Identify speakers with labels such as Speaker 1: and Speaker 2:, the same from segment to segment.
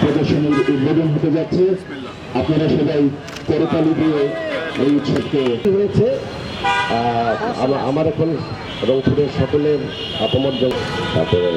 Speaker 1: প্রদর্শনীর উদ্বোধন হতে যাচ্ছে আপনারা সবাই করতালি দিয়ে এই উৎসবকে হয়েছে আমার এখন রংপুরের সকলের আপমর জন- তারপরে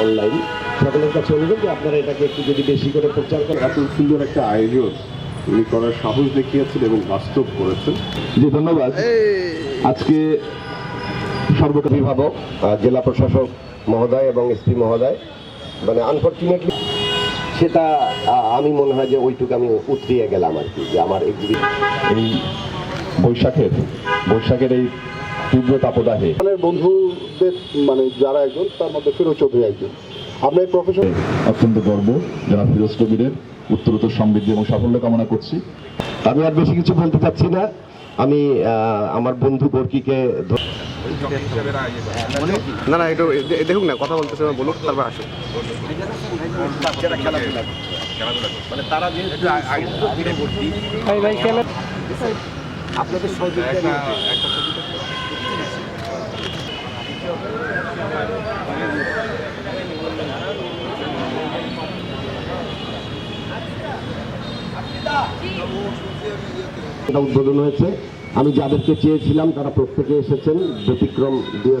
Speaker 1: অনলাইন সকলের কাছে অনুরোধ যে আপনারা এটাকে একটু যদি বেশি করে প্রচার করেন।
Speaker 2: এত সুন্দর একটা আয়োজন উনি করার সাহস দেখিয়েছেন এবং বাস্তব করেছেন।
Speaker 1: জি ধন্যবাদ। আজকে সর্বক অভিভাবক জেলা প্রশাসক মহোদয় এবং এসপি মহোদয়। মানে আনফর্চুনেটলি সেটা আমি মনে হয় যে ওইটুকু আমি উতরিয়ে গেলাম আর কি যে আমার
Speaker 3: এই বৈশাখের বৈশাখের এই তীব্র তাপদাহে।
Speaker 2: বন্ধুদের মানে যারা একজন তার মধ্যে ফিরোজ চৌধুরী একজন। আমরা এই প্রফেশন
Speaker 3: অত্যন্ত গর্ব জনাব ফিরোজ কবিরের উত্তরোত্তর সমৃদ্ধি এবং সাফল্য কামনা করছি।
Speaker 1: আমি আর বেশি কিছু বলতে চাচ্ছি না। আমি আমার বন্ধু বর্কিকে
Speaker 4: না না একটু দে- দেখুক না কথা বলতেছে না, বলুক তারপর আসুক।
Speaker 1: এটা উদ্বোধন হয়েছে। আমি যাদেরকে চেয়েছিলাম তারা প্রত্যেকে এসেছেন। ব্যতিক্রম দিয়ে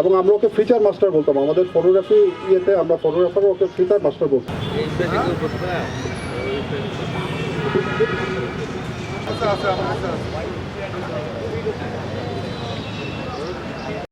Speaker 2: এবং আমরা ওকে ফিচার মাস্টার বলতাম। আমাদের ফটোগ্রাফি ইয়েতে আমরা ফটোগ্রাফার ওকে ফিচার মাস্টার বলতাম।